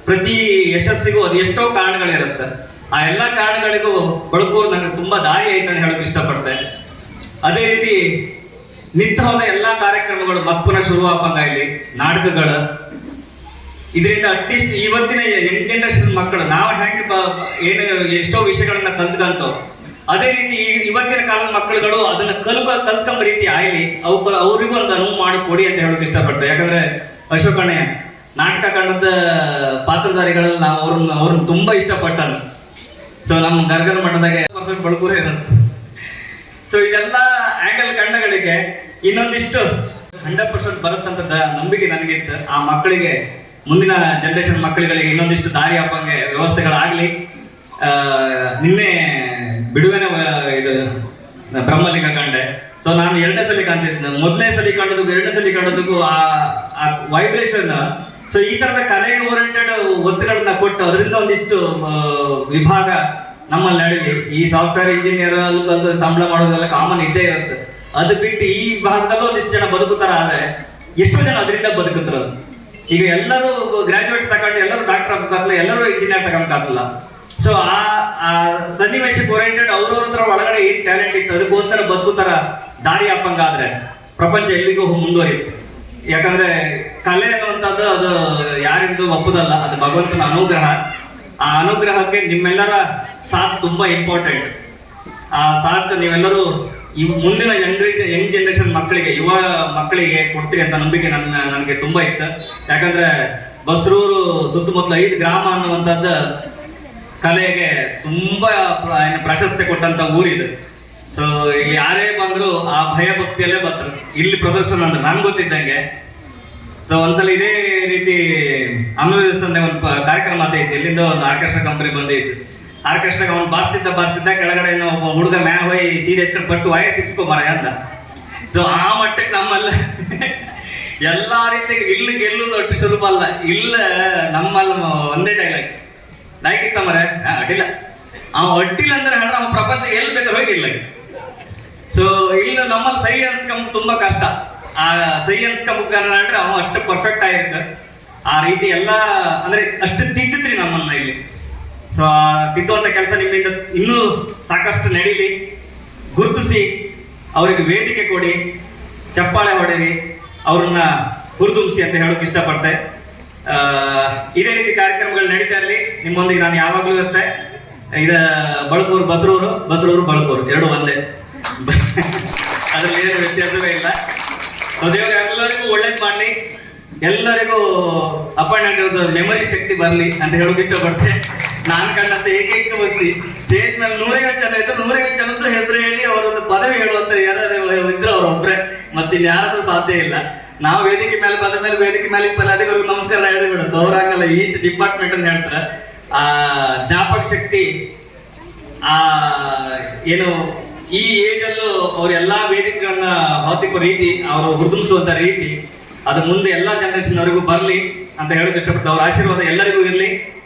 S4: ಪ್ರತಿ ಯಶಸ್ಸಿಗೂ ಅದು ಎಷ್ಟೋ ಕಾರಣಗಳಿರುತ್ತೆ. ಆ ಎಲ್ಲ ಕಾರಣಗಳಿಗೂ ಬಳಕೂರು ನನಗೆ ತುಂಬಾ ದಾರಿ ಐತೆ ಅಂತ ಹೇಳಕ್ ಇಷ್ಟಪಡ್ತೆ. ಅದೇ ರೀತಿ ನಿಂತ ಹೋದ ಎಲ್ಲಾ ಕಾರ್ಯಕ್ರಮಗಳು ಮತ್ ಪುನಃ ಇಲ್ಲಿ ನಾಟಕಗಳು ಇದರಿಂದ ಅಟ್ಲೀಸ್ಟ್ ಇವತ್ತಿನ ಯಂಗ್ ಜನರೇಷನ್ ಮಕ್ಕಳು, ನಾವು ಹೆಂಗೆ ಏನು, ಎಷ್ಟೋ ವಿಷಯಗಳನ್ನ ಕಲ್ತ್ಕಂತೋ ಅದೇ ರೀತಿ ಇವತ್ತಿನ ಕಾಲದ ಮಕ್ಕಳುಗಳು ಅದನ್ನ ಕಲ್ಕ, ಕಲ್ತ್ಕೊಂಬ ರೀತಿ ಆಯ್ಲಿ ಅವಕ್ಕ ಅವ್ರಿಗೂ ಒಂದು ಅನುವು ಮಾಡಿ ಕೊಡಿ ಅಂತ ಹೇಳಕ್ ಇಷ್ಟಪಡ್ತೇವೆ. ಯಾಕಂದ್ರೆ ಅಶೋಕಣ್ಣಯ್ಯ ನಾಟಕ ಕಂಡದ ಪಾತ್ರಧಾರಿಗಳಲ್ಲಿ ನಾವು ಅವ್ರನ್ನ ಅವ್ರನ್ನ ತುಂಬಾ ಇಷ್ಟಪಟ್ಟನು ಸೊ ನಮ್ಮ ಗರ್ಗನ ಮಠದಾಗೆ ಪರ್ಸೆಂಟ್ ಬಳ್ಕೂರೇ ಇರೋದು. ಸೊ ಇದೆಲ್ಲ ಆಂಗಲ್ ಕಂಡಗಳಿಗೆ ಇನ್ನೊಂದಿಷ್ಟು ಹಂಡ್ರೆಡ್ ಪರ್ಸೆಂಟ್ ಬರುತ್ತಂತ ನಂಬಿಕೆ ನನಗಿತ್ತು. ಆ ಮಕ್ಕಳಿಗೆ ಮುಂದಿನ ಜನರೇಷನ್ ಮಕ್ಕಳುಗಳಿಗೆ ಇನ್ನೊಂದಿಷ್ಟು ದಾರಿ ಹಬ್ಬಂಗೆ ವ್ಯವಸ್ಥೆಗಳಾಗಲಿ ನಿನ್ನೆ ಬಿಡುವೆನೆ ಇದು, ಬ್ರಹ್ಮಲಿಂಗ ಕಂಡೆ. ಸೊ ನಾನು ಎರಡನೇ ಸಲ ಕಾಣ್ತಿದ್ದೆ. ಮೊದಲನೇ ಸಲ ಕಂಡದಕ್ಕೂ ಎರಡನೇ ಸಲ ಕಂಡದಕ್ಕೂ ಆ ವೈಬ್ರೇಷನ್ ಸೊ ಈ ತರದ ಕಲೆಗೆ ಓರಿಯೆಂಟೆಡ್ ಒತ್ತುಗಳನ್ನ ಕೊಟ್ಟು ಅದರಿಂದ ಒಂದಿಷ್ಟು ವಿಭಾಗ ನಮ್ಮಲ್ಲಿ ನಡೀಲಿ ಈ ಸಾಫ್ಟ್ವೇರ್ ಇಂಜಿನಿಯರ್ ಅಲ್ಲಿ ಸಂಬಳ ಮಾಡೋದೆಲ್ಲ ಕಾಮನ್ ಇದ್ದೇ ಇರುತ್ತೆ. ಅದು ಬಿಟ್ಟು ಈ ಭಾಗದಲ್ಲೂ ಒಂದಿಷ್ಟು ಜನ ಬದುಕುತ್ತಾರ ಆದ್ರೆ ಎಷ್ಟೋ ಜನ ಅದರಿಂದ ಬದುಕುತ್ತಾರ ಈಗ ಎಲ್ಲರೂ ಗ್ರಾಜುಯೇಟ್ ತಗೊಂಡು ಎಲ್ಲರೂ ಡಾಕ್ಟರ್ ಆಗ್ಬೇಕಾಗಲ್ಲ ಎಲ್ಲರೂ ಇಂಜಿನಿಯರ್ ತಗೊಂಬೇಕಾಗಲ್ಲ ಸೊ ಆ ಸನ್ನಿವೇಶಕ್ಕೆ ಓರಿಯೆಂಟೆಡ್ ಅವ್ರವ್ರ ಒಳಗಡೆ ಏನ್ ಟ್ಯಾಲೆಂಟ್ ಇತ್ತು, ಅದಕ್ಕೋಸ್ಕರ ಬದುಕುತ್ತಾರ ದಾರಿ ಹಾಪಂಗಾದ್ರೆ ಪ್ರಪಂಚ ಎಲ್ಲಿಗೂ ಮುಂದುವರಿಯುತ್ತೆ. ಯಾಕಂದ್ರೆ ಕಲೆ ಅನ್ನುವಂಥದ್ದು ಅದು ಯಾರಿಂದು ಒಪ್ಪುದಲ್ಲ, ಅದು ಭಗವಂತನ ಅನುಗ್ರಹ. ಆ ಅನುಗ್ರಹಕ್ಕೆ ನಿಮ್ಮೆಲ್ಲರ ಸಾಥ್ ತುಂಬಾ ಇಂಪಾರ್ಟೆಂಟ್ ಆ ಸಾಥ್ ನೀವೆಲ್ಲರೂ ಈ ಮುಂದಿನ ಜನರೇಷನ್ ಯಂಗ್ ಜನರೇಷನ್ ಮಕ್ಕಳಿಗೆ, ಯುವ ಮಕ್ಕಳಿಗೆ ಕೊಡ್ತೀರಿ ಅಂತ ನಂಬಿಕೆ ನನ್ನ, ನನಗೆ ತುಂಬಾ ಇತ್ತು. ಯಾಕಂದ್ರೆ ಬಸ್ರೂರು ಸುತ್ತಮುತ್ತಲ ಐದು ಗ್ರಾಮ ಅನ್ನುವಂಥದ್ದು ಕಲೆಗೆ ತುಂಬಾ ಪ್ರಶಸ್ತಿ ಕೊಟ್ಟಂತ ಊರಿದು. ಸೊ ಇಲ್ಲಿ ಯಾರೇ ಬಂದ್ರು ಆ ಭಯ ಭಕ್ತಿಯಲ್ಲೇ ಬರ್ತಾರೆ. ಇಲ್ಲಿ ಪ್ರದರ್ಶನ ಅಂದ್ರೆ ನನ್ಗೆ ಗೊತ್ತಿದ್ದಂಗೆ. ಸೊ ಒಂದ್ಸಲ ಇದೇ ರೀತಿ ಅನುಭವಿಸ್ತಂದೆ ಒಂದು ಕಾರ್ಯಕ್ರಮ ಆತೈತಿ ಇಲ್ಲಿಂದ ಒಂದು ಆರ್ಕೆಸ್ಟ್ರಾ ಕಂಪನಿ ಬಂದೈತಿ ಆರ್ಕೆಸ್ಟ್ರಾಗ ಅವ್ನು ಬಾರಿಸ್ತಿದ್ದ, ಬಾರ್ಸ್ತಿದ್ದ, ಕೆಳಗಡೆ ಏನೋ ಒಬ್ಬ ಹುಡುಗ ಮ್ಯಾಗ ಹೋಗಿ ಸೀರೆ ಎತ್ಕೊಂಡು ಫಸ್ಟ್ ವಯಸ್ಸು ಸಿಕ್ಸ್ಕೊಂಬಾರ ಅಂತ. ಸೊ ಆ ಮಟ್ಟಕ್ಕೆ ನಮ್ಮಲ್ಲ ಎಲ್ಲ ರೀತಿ ಇಲ್ಲಿ ಗೆಲ್ಲುವುದು ಅಷ್ಟು ಸುಲಭ ಅಲ್ಲ. ಇಲ್ಲ, ನಮ್ಮಲ್ಲಿ ಒಂದೇ ಡೈಲಾಗ್ ನಾಯ್ಕಿತ್ತ ಮರ ಅಡ್ಡಿಲ್ಲ. ಅವ ಅಡ್ಡಿಲ್ಲ ಅಂದ್ರೆ ಹಣ ನಮ್ಮ ಪ್ರಪಂಚ ಎಲ್ಲಿ ಬೇಕಾದ್ರೆ ಹೋಗಿಲ್ಲ ಸೊ ಇಲ್ಲಿ ನಮ್ಮಲ್ಲಿ ಸೈ ಅನ್ಸ್ಕೊಂಬುದು ತುಂಬಾ ಕಷ್ಟ. ಆ ಸೈ ಅನ್ಸ್ಕೊಂಬ ಕಾರಣ ಅಂದ್ರೆ, ಅವ ಅಷ್ಟು ಪರ್ಫೆಕ್ಟ್ ಆಗಿರ್ತ. ಆ ರೀತಿ ಎಲ್ಲ, ಅಂದ್ರೆ ಅಷ್ಟು ತಿದ್ದಿದ್ರಿ ನಮ್ಮನ್ನ ಇಲ್ಲಿ. ಸೊ ತಿದ್ದುವಂತ ಕೆಲಸ ನಿಮ್ಮಿಂದ ಇನ್ನೂ ಸಾಕಷ್ಟು ನಡೀಲಿ. ಗುರುತಿಸಿ, ಅವರಿಗೆ ವೇದಿಕೆ ಕೊಡಿ, ಚಪ್ಪಾಳೆ ಹೊಡೆರಿ ಅವ್ರನ್ನ ಹುರಿದುಂಬಿಸಿ ಅಂತ ಹೇಳೋಕೆ ಇಷ್ಟಪಡ್ತೆ. ಇದೇ ರೀತಿ ಕಾರ್ಯಕ್ರಮಗಳು ನಡೀತಾ ಇರಲಿ. ನಿಮ್ಮೊಂದಿಗೆ ನಾನು ಯಾವಾಗಲೂ ಇರುತ್ತೆ ಇದ ಬಳಕೂರು ಬಸರೂರು ಬಸರೂರು ಬಳಕೂರು, ಎರಡು ಒಂದೇ. ಅದ್ರಲ್ಲಿ ಏನು ವ್ಯತ್ಯಾಸವೇ ಇಲ್ಲ. ದೇವರು, ಎಲ್ಲರಿಗೂ ಒಳ್ಳೇದು ಮಾಡಲಿ. ಎಲ್ಲರಿಗೂ ಅಪಾಯಿಂಟ್ ಮೆಮೊರಿ ಶಕ್ತಿ ಬರಲಿ ಅಂತ ಹೇಳೋಕೆ ಇಷ್ಟಪಡ್ತೆ. ನಾನು ಕಂಡಂತ ಏಕೈಕ ವ್ಯಕ್ತಿ ಸ್ಟೇಜ್ ಮೇಲೆ ನೂರೈವತ್ತು ಜನ ಇದ್ರು ನೂರೈವತ್ತು ಜನದ್ದು ಹೆಸರು ಹೇಳಿ ಅವರೊಂದು ಪದವಿ ಹೇಳುವಂತ ಯಾರು ಇದ್ರು ಅವ್ರೊಬ್ರೆ ಮತ್ತೆ ಯಾರಾದ್ರೂ ಸಾಧ್ಯ ಇಲ್ಲ. ನಾವು ವೇದಿಕೆ ಮೇಲೆ ಪದ ಮೇಲೆ ವೇದಿಕೆ ಮೇಲೆ ಅಧಿಕಾರಿಗೂ ನಮಸ್ಕಾರ ಹೇಳಿಬಿಡುತ್ತೆ ಅವ್ರಾಗಲ್ಲ ಈಚ್ ಡಿಪಾರ್ಟ್ಮೆಂಟ್ ಅಂತ ಹೇಳ್ತಾರೆ. ಆ, ಜ್ಞಾಪಕ ಶಕ್ತಿ, ಆ, ಏನು, ಈ ಏಜ್ ಅಲ್ಲೂ ಅವ್ರ ಎಲ್ಲಾ ವೇದಿಕೆಗಳನ್ನ ಭೌತಿಕ ರೀತಿ, ಅವರು ಹುದುಂಬಿಸುವಂತ ರೀತಿ ಅದು ಮುಂದೆ ಎಲ್ಲಾ ಜನರೇಷನ್ ಅವರಿಗೂ ಬರಲಿ ಅಂತ ಹೇಳಕ್ ಇಷ್ಟಪಟ್ಟು ಅವ್ರ ಆಶೀರ್ವಾದ ಎಲ್ಲರಿಗೂ ಇರ್ಲಿ.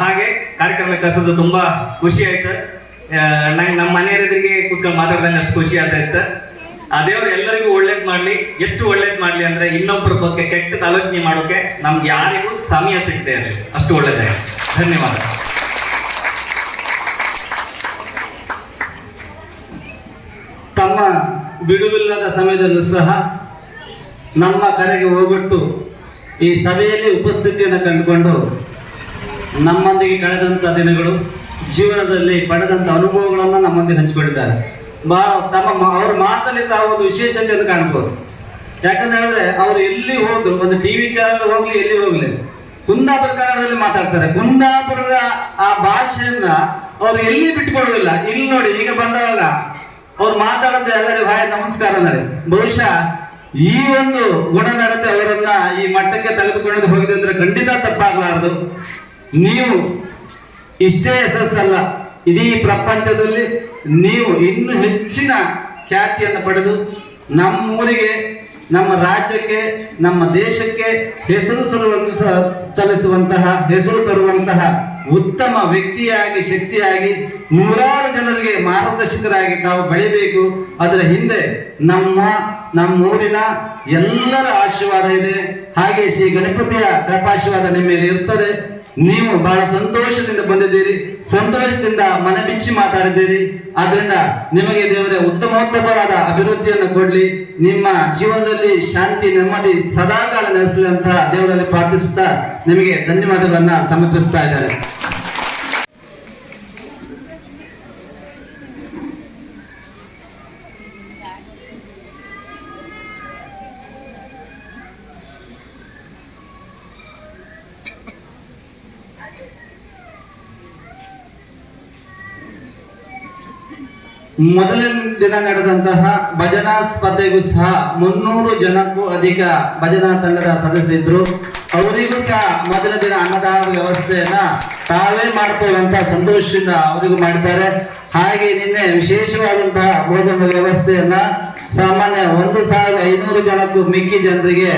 S4: ಹಾಗೆ ಕಾರ್ಯಕ್ರಮ ಕರೆಸೋದು ತುಂಬಾ ಖುಷಿ ಆಯ್ತು. ನಂಗೆ ನಮ್ಮ ಮನೆಯವರೆದ್ರಿಗೆ ಕೂತ್ಕೊಂಡು ಮಾತಾಡ್ದಂಗೆ ಅಷ್ಟು ಖುಷಿ ಆಗ್ತಾಯಿತ್ತು ಆ ದೇವ್ರು ಎಲ್ಲರಿಗೂ ಒಳ್ಳೇದ್ ಮಾಡ್ಲಿ. ಎಷ್ಟು ಒಳ್ಳೇದ್ ಮಾಡ್ಲಿ ಅಂದ್ರೆ ಇನ್ನೊಬ್ಬರ ಬಗ್ಗೆ ಕೆಟ್ಟ ಆಲೋಚನೆ ಮಾಡೋಕೆ ನಮ್ಗೆ ಯಾರಿಗೂ ಸಮಯ ಸಿಗದೆ ಇರಲಿ. ಅಷ್ಟು ಒಳ್ಳೇದಾಗಿದೆ ಧನ್ಯವಾದ.
S3: ತಮ್ಮ ಬಿಡುವಿಲ್ಲದ ಸಮಯದಲ್ಲೂ ಸಹ ನಮ್ಮ ಕರೆಗೆ ಹೋಗೊಟ್ಟು ಈ ಸಭೆಯಲ್ಲಿ ಉಪಸ್ಥಿತಿಯನ್ನು ಕಂಡುಕೊಂಡು ನಮ್ಮೊಂದಿಗೆ ಕಳೆದಂಥ ದಿನಗಳು ಜೀವನದಲ್ಲಿ ಪಡೆದಂಥ ಅನುಭವಗಳನ್ನು ನಮ್ಮೊಂದಿಗೆ ಹಂಚಿಕೊಂಡಿದ್ದಾರೆ. ಬಹಳ ತಮ್ಮ ಅವ್ರ ಮಾತಲ್ಲಿ ತಾವು ಒಂದು ವಿಶೇಷತೆಯನ್ನು ಕಾಣ್ಬೋದು. ಯಾಕಂತ ಹೇಳಿದ್ರೆ ಅವರು ಎಲ್ಲಿ ಹೋದ್ರು, ಒಂದು ಟಿವಿ ಚಾನಲ್ ಹೋಗ್ಲಿ, ಎಲ್ಲಿ ಹೋಗ್ಲಿ, ಕುಂದಾಪುರ ಕನ್ನಡದಲ್ಲಿ ಮಾತಾಡ್ತಾರೆ. ಕುಂದಾಪುರದ ಆ ಭಾಷೆಯನ್ನ ಅವ್ರು ಎಲ್ಲಿ ಬಿಟ್ಕೊಡೋದಿಲ್ಲ ಇಲ್ಲಿ ನೋಡಿ, ಈಗ ಬಂದಾಗ ಅವ್ರು ಮಾತಾಡೋದು ಎಲ್ಲರಿಗೂ ಹಾಯ್, ನಮಸ್ಕಾರ ಅಂದರೆ ಬಹುಶಃ ಈ ಒಂದು ಗುಣನಡತೆ ಅವರನ್ನ ಈ ಮಟ್ಟಕ್ಕೆ ತೆಗೆದುಕೊಂಡು ಹೋಗಿದೆ ಅಂದ್ರೆ ಖಂಡಿತ ತಪ್ಪಾಗಲಾರದು. ನೀವು ಇಷ್ಟೇ ಯಶಸ್ಸಲ್ಲ, ಇಡೀ ಪ್ರಪಂಚದಲ್ಲಿ ನೀವು ಇನ್ನೂ ಹೆಚ್ಚಿನ ಖ್ಯಾತಿಯನ್ನು ಪಡೆದು ನಮ್ಮೂರಿಗೆ, ನಮ್ಮ ರಾಜ್ಯಕ್ಕೆ, ನಮ್ಮ ದೇಶಕ್ಕೆ ಹೆಸರು ಸಲ್ಲಿಸುವಂತಹ, ಹೆಸರು ತರುವಂತಹ ಉತ್ತಮ ವ್ಯಕ್ತಿಯಾಗಿ, ಶಕ್ತಿಯಾಗಿ ನೂರಾರು ಜನರಿಗೆ ಮಾರ್ಗದರ್ಶಕರಾಗಿ ತಾವು ಬೆಳಿಬೇಕು ಅದರ ಹಿಂದೆ ನಮ್ಮ, ನಮ್ಮೂರಿನ ಎಲ್ಲರ ಆಶೀರ್ವಾದ ಇದೆ. ಹಾಗೆ ಶ್ರೀ ಗಣಪತಿಯ ಕೃಪಾಶೀರ್ವಾದ ನಿಮ್ಮ ಮೇಲೆ ಇರ್ತದೆ ನೀವು ಬಹಳ ಸಂತೋಷದಿಂದ ಬಂದಿದ್ದೀರಿ, ಸಂತೋಷದಿಂದ ಮನ ಬಿಚ್ಚಿ ಮಾತಾಡಿದ್ದೀರಿ. ಆದ್ರಿಂದ ನಿಮಗೆ ದೇವರೇ ಉತ್ತಮೋತ್ತಮವಾದ ಅಭಿವೃದ್ಧಿಯನ್ನು ಕೊಡ್ಲಿ. ನಿಮ್ಮ ಜೀವನದಲ್ಲಿ ಶಾಂತಿ, ನೆಮ್ಮದಿ ಸದಾಕಾಲ ನೆಲೆಸಲಿ ಅಂತ ದೇವರಲ್ಲಿ ಪ್ರಾರ್ಥಿಸುತ್ತಾ ನಿಮಗೆ ಧನ್ಯವಾದಗಳನ್ನ ಸಮರ್ಪಿಸ್ತಾ ಇದ್ದಾರೆ ಮೊದಲನೇ ದಿನ ನಡೆದಂತಹ ಭಜನಾ ಸ್ಪರ್ಧೆಗೂ ಸಹ ಮುನ್ನೂರು ಜನಕ್ಕೂ ಅಧಿಕ ಭಜನಾ ತಂಡದ ಸದಸ್ಯರಿದ್ರು ಅವರಿಗೂ ಸಹ ಮೊದಲ ದಿನ ಅನ್ನದಾನದ ವ್ಯವಸ್ಥೆಯನ್ನ ತಾವೇ ಮಾಡ್ತೇವೆ ಅಂತ ಸಂತೋಷದಿಂದ ಅವರಿಗೂ ಮಾಡಿದ್ದಾರೆ ಹಾಗೆ ನಿನ್ನೆ ವಿಶೇಷವಾದಂತಹ ಭೋಜನದ ವ್ಯವಸ್ಥೆಯನ್ನ ಸಾಮಾನ್ಯ ಒಂದು ಸಾವಿರದ ಐನೂರು ಜನಕ್ಕೂ ಮಿಕ್ಕಿ ಜನರಿಗೆ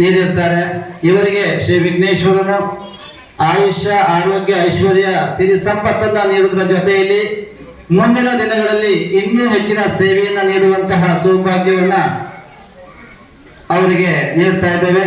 S3: ನೀಡಿರ್ತಾರೆ. ಇವರಿಗೆ ಶ್ರೀ ವಿಘ್ನೇಶ್ವರನು ಆಯುಷ್ಯ, ಆರೋಗ್ಯ, ಐಶ್ವರ್ಯ, ಸಿರಿ ಸಂಪತ್ತನ್ನ ನೀಡುವುದರ ಜೊತೆಯಲ್ಲಿ ಮುಂದಿನ ದಿನಗಳಲ್ಲಿ ಇನ್ನೂ ಹೆಚ್ಚಿನ ಸೇವೆಯನ್ನ ನೀಡುವಂತಹ ಸೌಭಾಗ್ಯವನ್ನ ಅವರಿಗೆ ನೀಡ್ತಾ ಇದ್ದೇವೆ.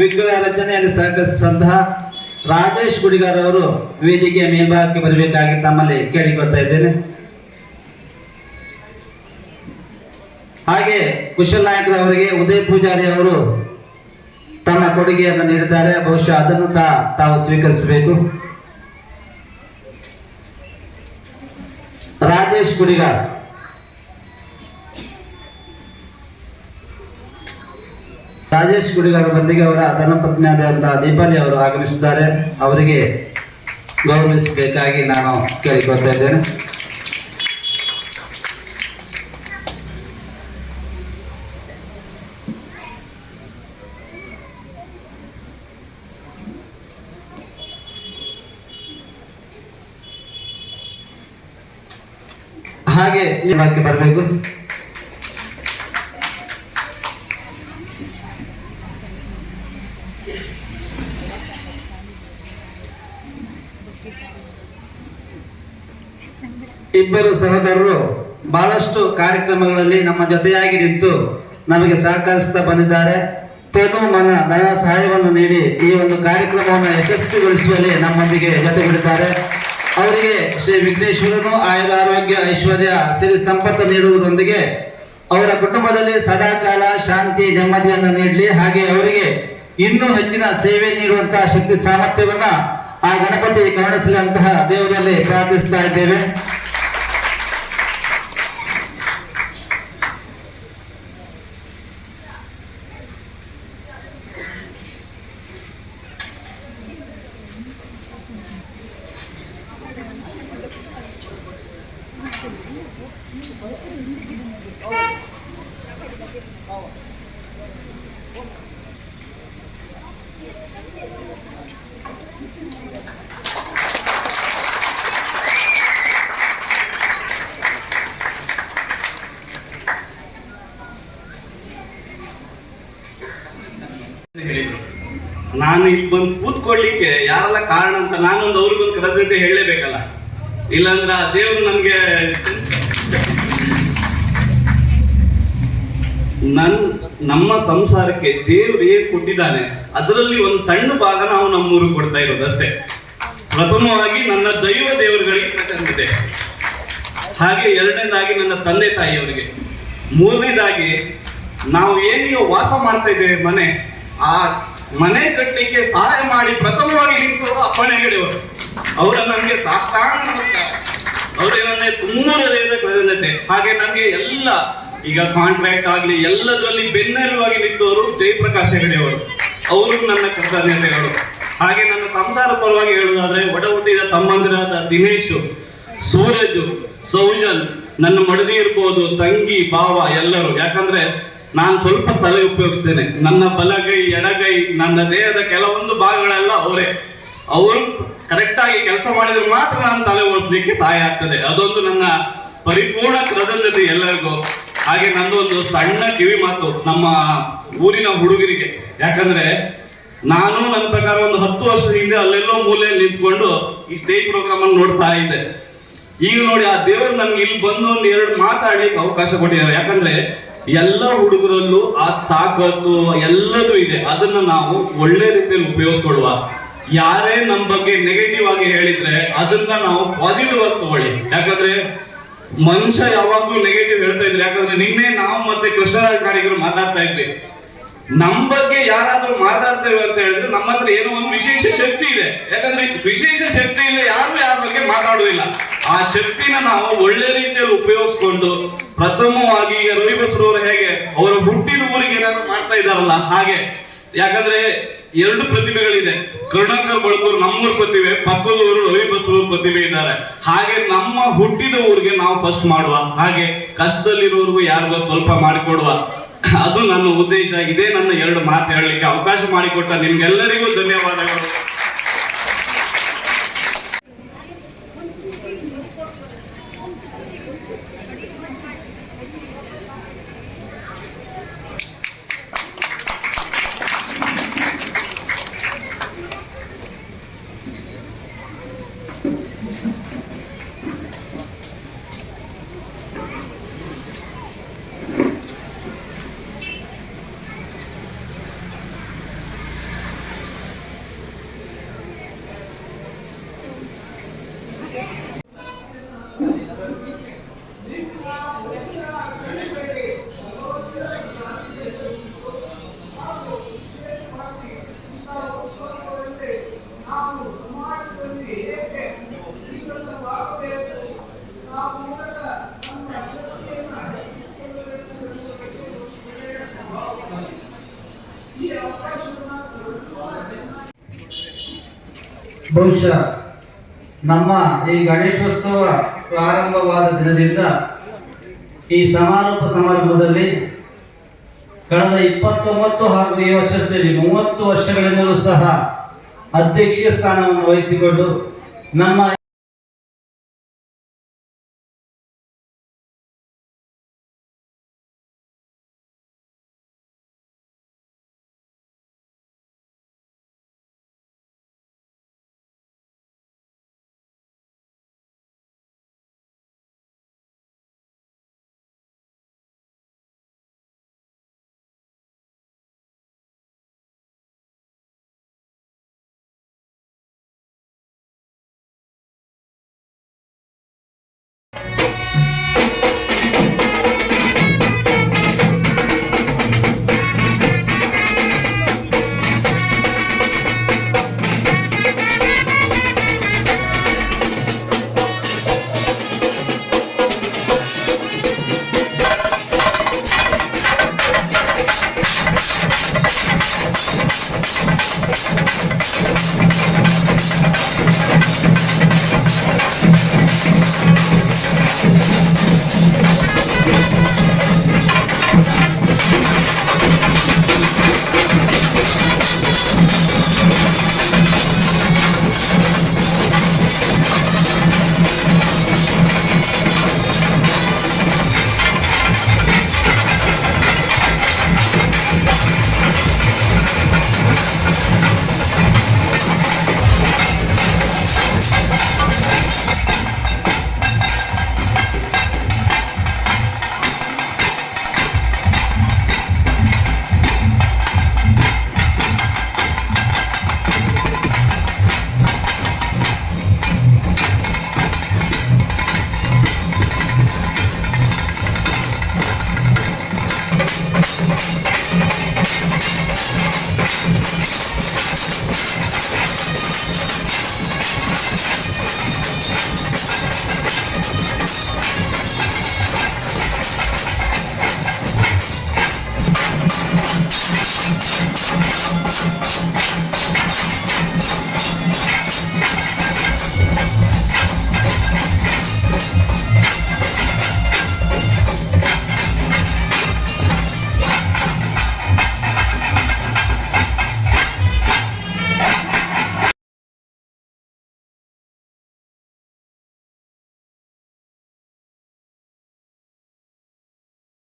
S3: ವಿಗ್ರಹ ರಚನೆಯಲ್ಲಿ ಸಹಕರಿಸಿದಂತಹ ರಾಜೇಶ್ ಗುಡಿಗಾರ್ ಅವರು ವೇದಿಕೆಯ ಮೇಲ್ಭಾಗಕ್ಕೆ ಬರಬೇಕಾಗಿ ತಮ್ಮಲ್ಲಿ ಕೇಳಿಕೊಳ್ತಾ ಇದ್ದೇನೆ. ಹಾಗೆ ಕುಶಲ್ ನಾಯಕರ ಅವರಿಗೆ ಉದಯ್ ಪೂಜಾರಿ ಅವರು ತಮ್ಮ ಕೊಡುಗೆಯನ್ನು ನೀಡಿದ್ದಾರೆ. ಬಹುಶಃ ಅದನ್ನು ತಾವು ಸ್ವೀಕರಿಸಬೇಕು. ರಾಜೇಶ್ ಗುಡಿಗಾರ್ ರಾಜೇಶ್ ಗುಡಿಗಾರ ಬಂದಿಗೆ ಅವರ ಧರ್ಮಪತ್ನಿಯಾದಂತಹ ದೀಪಾಲಿ ಅವರು ಆಗಮಿಸಿದ್ದಾರೆ. ಅವರಿಗೆ ಗೌರವಿಸಬೇಕಾಗಿ ನಾನು ಕೇಳಿಕೊಳ್ತಾ ಇದ್ದೇನೆ. ಹಾಗೆ ನಿಮ್ಮಕ್ಕೆ ಬರಬೇಕು. ಇಬ್ಬರು ಸಹೋದರರು ಬಹಳಷ್ಟು ಕಾರ್ಯಕ್ರಮಗಳಲ್ಲಿ ನಮ್ಮ ಜೊತೆಯಾಗಿ ನಿಂತು ನಮಗೆ ಸಹಕರಿಸ್ತಾ ಬಂದಿದ್ದಾರೆ. ತನು ಮನ ಧನ ಸಹಾಯವನ್ನು ನೀಡಿ ಈ ಒಂದು ಕಾರ್ಯಕ್ರಮವನ್ನು ಯಶಸ್ವಿಗೊಳಿಸುವಲ್ಲಿ ನಮ್ಮೊಂದಿಗೆ ಜೊತೆಗೂಡಿದ್ದಾರೆ. ಅವರಿಗೆ ಶ್ರೀ ವಿಘ್ನೇಶ್ವರನು ಆಯುರ ಆರೋಗ್ಯ ಐಶ್ವರ್ಯ ಸಿರಿ ಸಂಪತ್ತು ನೀಡುವುದರೊಂದಿಗೆ ಅವರ ಕುಟುಂಬದಲ್ಲಿ ಸದಾಕಾಲ ಶಾಂತಿ, ನೆಮ್ಮದಿಯನ್ನು ನೀಡಲಿ. ಹಾಗೆ ಅವರಿಗೆ ಇನ್ನೂ ಹೆಚ್ಚಿನ ಸೇವೆ ನೀಡುವಂತಹ ಶಕ್ತಿ, ಸಾಮರ್ಥ್ಯವನ್ನ ಆ ಗಣಪತಿ ಕರುಣಿಸಲಂತಹ ದೇವರಲ್ಲಿ ಪ್ರಾರ್ಥಿಸ್ತಾ ಇದ್ದೇವೆ
S5: ಹೇಳಿದ್ರು ನಾನು ಇಲ್ಲಿ ಬಂದು ಕೂತ್ಕೊಳ್ಳಿಕ್ಕೆ ಯಾರೆಲ್ಲ ಕಾರಣ ಅಂತ ನಾನೊಂದು ಅವ್ರಿಗೊಂದು ಕೃತಜ್ಞತೆ ಹೇಳಲೇಬೇಕಲ್ಲ. ಇಲ್ಲಾಂದ್ರೆ ಆ ದೇವ್ರು ನಮ್ಗೆ ನನ್ ನಮ್ಮ ಸಂಸಾರಕ್ಕೆ ದೇವ್ರು ಏನ್ ಕೊಟ್ಟಿದ್ದಾನೆ, ಅದರಲ್ಲಿ ಒಂದು ಸಣ್ಣ ಭಾಗ ನಾವು ನಮ್ಮೂರಿಗೆ ಕೊಡ್ತಾ ಇರೋದು ಅಷ್ಟೇ. ಪ್ರಥಮವಾಗಿ ನನ್ನ ದೈವ ದೇವರುಗಳಿಗೆ ಕೃತಜ್ಞತೆ. ಹಾಗೆ ಎರಡನೇದಾಗಿ ನನ್ನ ತಂದೆ ತಾಯಿಯವರಿಗೆ. ಮೂರನೇದಾಗಿ ನಾವು ಏನೀಗ ವಾಸ ಮಾಡ್ತಾ ಇದ್ದೇವೆ ಮನೆ, ಆ ಮನೆ ಕಟ್ಟಲಿಕ್ಕೆ ಸಹಾಯ ಮಾಡಿ ಪ್ರಥಮವಾಗಿ ನಿಂತವರು ಹೆಗಡೆಯವರು ಅವರ ನಮಗೆ ಸಾಷ್ಟಾಂಗ ಅವರೇನಂದ್ರೆ ತುಂಬಾ ಕೃತಜ್ಞತೆ ಹಾಗೆ ನನಗೆ ಎಲ್ಲ ಈಗ ಕಾಂಟ್ರಾಕ್ಟ್ ಆಗಲಿ, ಎಲ್ಲದರಲ್ಲಿ ಬೆನ್ನೆಲುವಾಗಿ ನಿಂತವರು ಜಯಪ್ರಕಾಶ್ ಹೆಗಡೆಯವರು ಅವರು. ನನ್ನ ಕೃತಜ್ಞತೆಗಳು ಹಾಗೆ ನನ್ನ ಸಂಸಾರ ಪರವಾಗಿ ಹೇಳುವುದಾದ್ರೆ ಒಡ ಹುಟ್ಟಿದ ತಮ್ಮಂದಿರಾದ ದಿನೇಶ್, ಸೂರಜ್ ಸೌಜನ್ ನನ್ನ ಮಡದಿ ಇರ್ಬೋದು, ತಂಗಿ, ಭಾವ ಎಲ್ಲರೂ. ಯಾಕಂದ್ರೆ ನಾನು ಸ್ವಲ್ಪ ತಲೆ ಉಪಯೋಗಿಸ್ತೇನೆ. ನನ್ನ ಬಲಗೈ, ಎಡಗೈ, ನನ್ನ ದೇಹದ ಕೆಲವೊಂದು ಭಾಗಗಳೆಲ್ಲ ಅವರೇ. ಅವರು ಕರೆಕ್ಟ್ ಆಗಿ ಕೆಲಸ ಮಾಡಿದ್ರೆ ಮಾತ್ರ ನಾನು ತಲೆ ಓಡಿಸ್ಲಿಕ್ಕೆ ಸಹಾಯ ಆಗ್ತದೆ. ಅದೊಂದು ನನ್ನ ಪರಿಪೂರ್ಣ ಕೃತಜ್ಞತೆ ಎಲ್ಲರಿಗೂ. ಹಾಗೆ ನಂದೊಂದು ಸಣ್ಣ ಕಿವಿ ಮಾತು ನಮ್ಮ ಊರಿನ ಹುಡುಗರಿಗೆ. ಯಾಕಂದ್ರೆ ನಾನು ನನ್ನ ಪ್ರಕಾರ ಒಂದು ಹತ್ತು ವರ್ಷ ಹಿಂದೆ ಅಲ್ಲೆಲ್ಲೋ ಮೂಲೆಯಲ್ಲಿ ನಿಂತ್ಕೊಂಡು ಈ ಸ್ಟೇಜ್ ಪ್ರೋಗ್ರಾಮ್ ಅನ್ನು ನೋಡ್ತಾ ಇದ್ದೆ. ಈಗ ನೋಡಿ ಆ ದೇವರು ನನ್ಗೆ ಇಲ್ಲಿ ಬಂದು ಒಂದು ಎರಡು ಮಾತಾಡ್ಲಿಕ್ಕೆ ಅವಕಾಶ ಕೊಟ್ಟಿದ್ದಾರೆ. ಯಾಕಂದ್ರೆ ಎಲ್ಲ ಹುಡುಗರಲ್ಲೂ ಆ ತಾಕತ್ತು ಎಲ್ಲದೂ ಇದೆ. ಅದನ್ನ ನಾವು ಒಳ್ಳೆ ರೀತಿಯಲ್ಲಿ ಉಪಯೋಗಿಸ್ಕೊಳ್ಳುವ. ಯಾರೇ ನಮ್ಮ ಬಗ್ಗೆ ನೆಗೆಟಿವ್ ಆಗಿ ಹೇಳಿದ್ರೆ ಅದನ್ನ ನಾವು ಪಾಸಿಟಿವ್ ಆಗಿ ತಗೊಳ್ಳಿ. ಯಾಕಂದ್ರೆ ಮನುಷ್ಯ ಯಾವಾಗ್ಲೂ ನೆಗೆಟಿವ್ ಹೇಳ್ತಾ ಇದ್ರು, ಯಾಕಂದ್ರೆ ನಿನ್ನೆ ನಾವು ಮತ್ತೆ ಕೃಷ್ಣರಾಜ ಕಾರಿಗರು ಮಾತಾಡ್ತಾ ಇದ್ವಿ. ನಮ್ಮ ಬಗ್ಗೆ ಯಾರಾದ್ರೂ ಮಾತಾಡ್ತೇವೆ ಅಂತ ಹೇಳಿದ್ರೆ ನಮ್ಮ ಹತ್ರ ಏನೋ ಒಂದು ವಿಶೇಷ ಶಕ್ತಿ ಇದೆ. ಯಾಕಂದ್ರೆ ವಿಶೇಷ ಶಕ್ತಿ ಇಲ್ಲ ಯಾರು ಯಾರ ಬಗ್ಗೆ ಮಾತಾಡುವುದಿಲ್ಲ ಆ ಶಕ್ತಿನ ನಾವು ಒಳ್ಳೆ ರೀತಿಯಲ್ಲಿ ಉಪಯೋಗಿಸ್ಕೊಂಡು ಪ್ರಥಮವಾಗಿ ಈಗ ರವಿ ಹೇಗೆ ಅವರ ಹುಟ್ಟಿನ ಊರಿಗೆ ಏನಾದ್ರು ಮಾಡ್ತಾ ಇದಾರಲ್ಲ ಹಾಗೆ. ಯಾಕಂದ್ರೆ ಎರಡು ಪ್ರತಿಭೆಗಳಿದೆ. ಕರುಣಾಕರ್ ಬಳಕೂರ್ ನಮ್ಮೂರ್ ಪ್ರತಿಭೆ ಪಕ್ಕದ ಊರು ರವಿ ಬಸರೂರ್ ಪ್ರತಿಭೆ ಇದ್ದಾರೆ. ಹಾಗೆ ನಮ್ಮ ಹುಟ್ಟಿದ ಊರಿಗೆ ನಾವು ಫಸ್ಟ್ ಮಾಡುವ, ಹಾಗೆ ಕಷ್ಟದಲ್ಲಿರೋರ್ಗು ಯಾರಿಗೋ ಸ್ವಲ್ಪ ಮಾಡಿಕೊಡುವ. ಅದು ನನ್ನ ಉದ್ದೇಶ. ಇದೇ ನನ್ನ ಎರಡು ಮಾತು ಹೇಳಲಿಕ್ಕೆ ಅವಕಾಶ ಮಾಡಿಕೊಟ್ಟ ನಿಮ್ಗೆಲ್ಲರಿಗೂ ಧನ್ಯವಾದಗಳು.
S3: ಬಹುಶಃ ನಮ್ಮ ಈ ಗಣೇಶೋತ್ಸವ ಪ್ರಾರಂಭವಾದ ದಿನದಿಂದ ಈ ಸಮಾರೋಪ ಸಮಾರಂಭದಲ್ಲಿ ಕಳೆದ ಇಪ್ಪತ್ತೊಂಬತ್ತು ಹಾಗೂ ಈ ವರ್ಷ ಸೇರಿ ಮೂವತ್ತು ವರ್ಷಗಳಿಂದಲೂ ಸಹ ಅಧ್ಯಕ್ಷೀಯ ಸ್ಥಾನವನ್ನು ವಹಿಸಿಕೊಂಡು ನಮ್ಮ